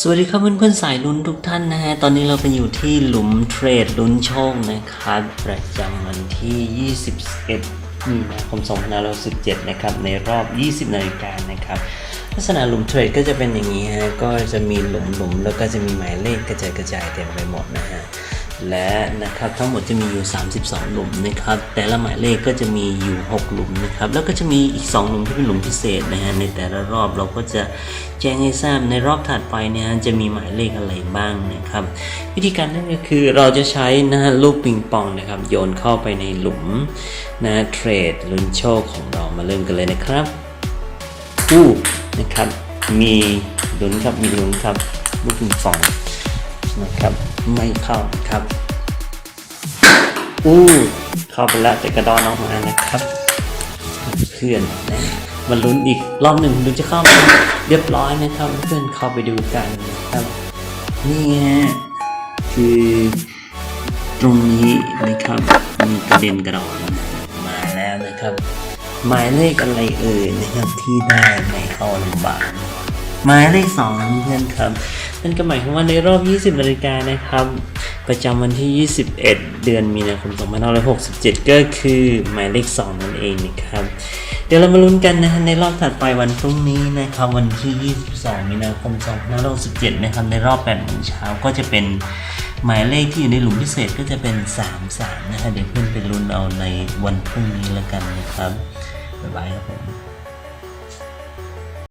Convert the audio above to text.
สวัสดีครับเพื่อนๆสายลุ้นทุกท่านนะฮะ ตอนนี้เราไปอยู่ที่หลุมเทรดลุ้นโชคนะครับ ประจำวันที่ 21มีนาคม2517 นะครับ ในรอบ 20 นาฬิกานะครับ ลักษณะหลุมเทรดก็จะเป็นอย่างนี้ฮะก็จะมีหลุมๆแล้วก็จะมีหมายเลขกระจายกระจายเต็มไปหมดนะฮะและนะครับทั้งหมดจะมีอยู่ 32 หลุมนะครับแต่ละหมายเลขก็จะมีอยู่ 6 หลุมนะครับแล้วก็จะมีอีก 2 หลุมที่เป็นหลุมพิเศษนะฮะในแต่ละรอบเราก็จะแจ้งให้ทราบในรอบถัดไปเนี่ยจะมีหมายเลขอะไรบ้างนะครับวิธีการนั่นก็คือเราจะใช้นะฮะลูกปิงปองนะครับโยนเข้าไปในหลุมนะเทรดลุ้นโชคของเรามาเริ่มกันเลยนะครับอู้ ครับ มีลุ้นครับมีลุ้นครับ ลูกปิงปองนะครับ ไม่เข้าครับอู้เข้าไปแล้วแต่กระดอนออกมานะครับเพื่อนนะมาลุ้นอีกรอบหนึ่งดูจะเข้าไหมเรียบร้อยนะครับ เพื่อนเข้าไปดูกันนะครับ นี่ฮะคือตรงนี้นะครับมีกระเด็นกระดอนมาแล้วนะครับ หมายเลขอะไรเอ่ยนะครับที่ได้ไม่เข้าลำบากหมายเลขสองเพื่อนครับนั่นก็หมายความว่าในรอบ 20 นาฬิกานะครับ ประจำวันที่ 21 เดือนมีนาคม 2567 ก็คือหมายเลข 2 นั่นเองนะครับ ดี๋ยวเรามาลุ้นกันนะฮะในรอบถัดไปวันพรุ่งนี้นะครับวันที่ 22 มีนาคม 2567 นะครับในรอบ8โมงเช้าก็จะเป็นหมายเลขที่อยู่ในหลุมพิเศษก็จะเป็น 33 นะฮะเดี๋ยวเพื่อนไปลุ้นเอาในวันพรุ่งนี้แล้วกันนะครับบ๊ายบายครับผม